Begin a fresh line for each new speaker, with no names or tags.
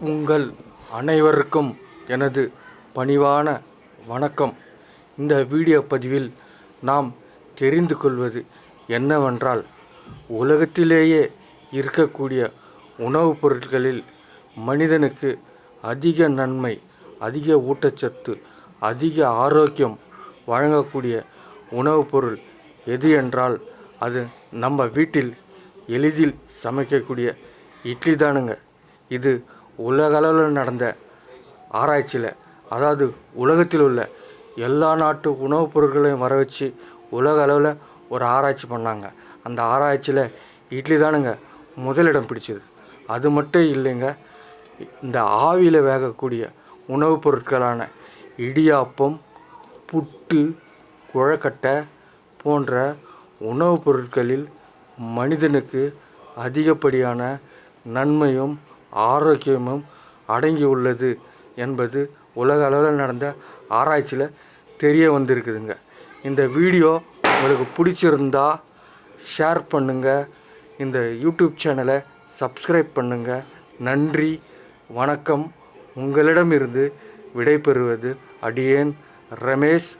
உங்கள் அனைவருக்கும் எனது பணிவான வணக்கம். இந்த வீடியோ பதிவில் நாம் தெரிந்து கொள்வது என்னவென்றால் உலகத்திலேயே இருக்கக்கூடிய உணவுப் பொருட்களில் மனிதனுக்கு அதிக நன்மை அதிக ஊட்டச்சத்து அதிக ஆரோக்கியம் வழங்கக்கூடிய உணவுப் பொருள் எது என்றால் அது நம்ம வீட்டில் எளிதில் சமைக்கக்கூடிய இட்லி தானுங்க. இது உலகளவில் நடந்த ஆராய்ச்சியில் அதாவது உலகத்தில் உள்ள எல்லா நாட்டு உணவுப் பொருட்களையும் வர வச்சு உலக அளவில் ஒரு ஆராய்ச்சி பண்ணாங்க. அந்த ஆராய்ச்சியில் இட்லி தானுங்க முதலிடம் பிடிச்சது. அது மட்டும் இல்லைங்க இந்த ஆவியில் வேகக்கூடிய உணவுப் பொருட்களான இடியாப்பம் புட்டு குழக்கட்டை போன்ற உணவுப் பொருட்களில் மனிதனுக்கு அதிகப்படியான நன்மையும் ஆரோக்கியமும் அடங்கி உள்ளது என்பது உலக அளவில் நடந்த ஆராய்ச்சியில் தெரிய வந்திருக்குதுங்க. இந்த வீடியோ உங்களுக்கு பிடிச்சிருந்தா ஷேர் பண்ணுங்கள் இந்த யூடியூப் சேனலை சப்ஸ்கிரைப் பண்ணுங்கள் நன்றி வணக்கம். உங்களிடமிருந்து விடைபெறுவது அடியேன் ரமேஷ்